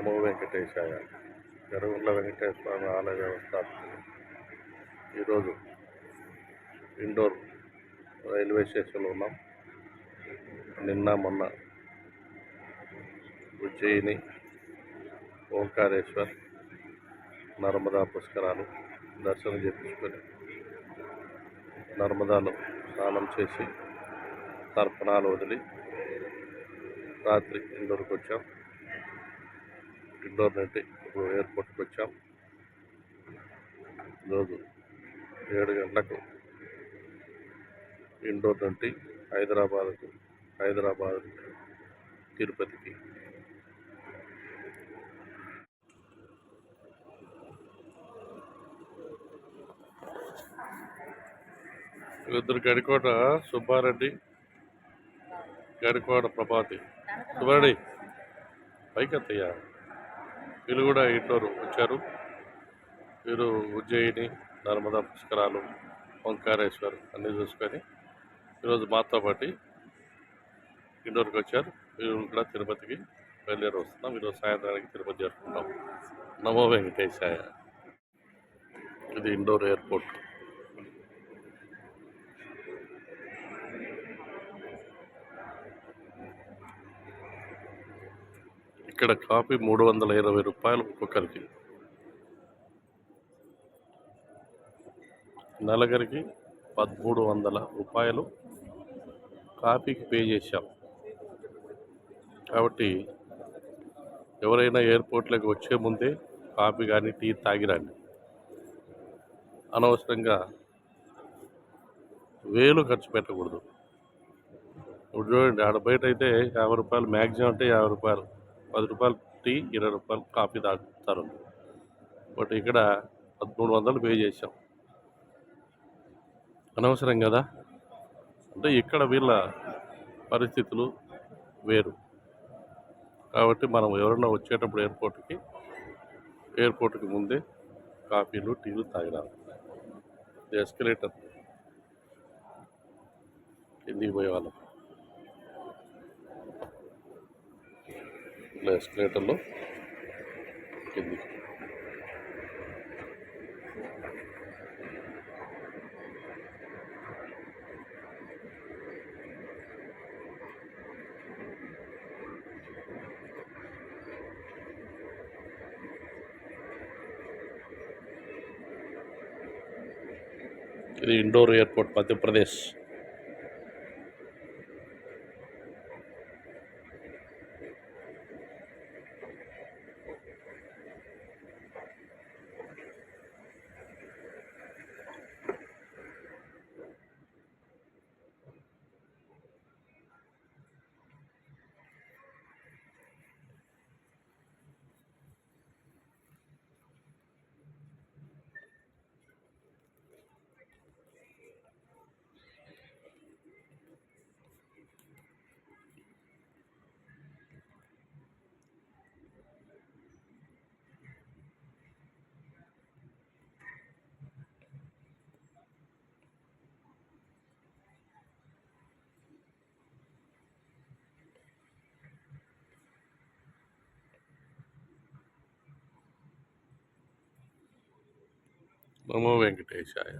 నమో వెంకటేశాయ. గరుగుండ్ల వెంకటేశ్వర స్వామి ఆలయ వ్యవస్థాపకులు. ఈరోజు ఇండోర్ రైల్వే స్టేషన్లో ఉన్నాం. నిన్న మొన్న ఉజ్జయిని ఓంకారేశ్వర్ నర్మదా పుష్కరాలు దర్శనం చేపించుకొని నర్మదాలో స్నానం చేసి తర్పణాలు వదిలి రాత్రి ఇండోర్కి వచ్చాం. ఇండోర్ నుండి ఇప్పుడు ఎయిర్పోర్ట్కి వచ్చాం ఈరోజు ఏడు గంటలకు ఇండోర్ నుండి హైదరాబాద్కు హైదరాబాద్ తిరుపతికి. ఇద్దరు గడికోట సుబ్బారెడ్డి గడికోట ప్రభాతి. సుబ్బారెడ్డి పైకి వీళ్ళు కూడా ఇండోర్ వచ్చారు. వీరు ఉజ్జయిని నర్మదా పుష్కరాలు ఓంకారేశ్వర్ అన్నీ చూసుకొని ఈరోజు మాతో పాటు ఇండోర్కి వచ్చారు. వీరు కూడా తిరుపతికి బయలుదేరి వస్తున్నాం. ఈరోజు సాయంత్రానికి తిరుపతి చేరుకుంటాం. నమో వెంకటేశాయ. ఇది ఇండోర్ ఎయిర్పోర్ట్. ఇక్కడ కాఫీ మూడు వందల ఇరవై రూపాయలు ఒక్కొక్కరికి. నలుగురికి పదమూడు వందల రూపాయలు కాఫీకి పే చేశాం. కాబట్టి ఎవరైనా ఎయిర్పోర్ట్లోకి వచ్చే ముందే కాఫీ కానీ టీ తాగిరండి. అనవసరంగా వేలు ఖర్చు పెట్టకూడదు. ఇప్పుడు చూడండి ఆడ బయట అయితే యాభై రూపాయలు మ్యాక్సిమం అంటే యాభై రూపాయలు. పది రూపాయలు టీ ఇరవై రూపాయలు కాఫీ తాగుతారు బట్ ఇక్కడ పదమూడు వందలు పే చేసాం అనవసరం కదా? అంటే ఇక్కడ వీళ్ళ పరిస్థితులు వేరు. కాబట్టి మనం ఎవరైనా వచ్చేటప్పుడు ఎయిర్పోర్ట్కి ఎయిర్పోర్ట్కి ముందే కాఫీలు టీలు తాగినారు ఎస్కలేటర్. కిందికి పోయే వాళ్ళం. ఇట్లా ఎస్కలేటర్లో కిందికి ఇది ఇండోర్ ఎయిర్పోర్ట్ మధ్యప్రదేశ్. నమో వెంకటేశాయ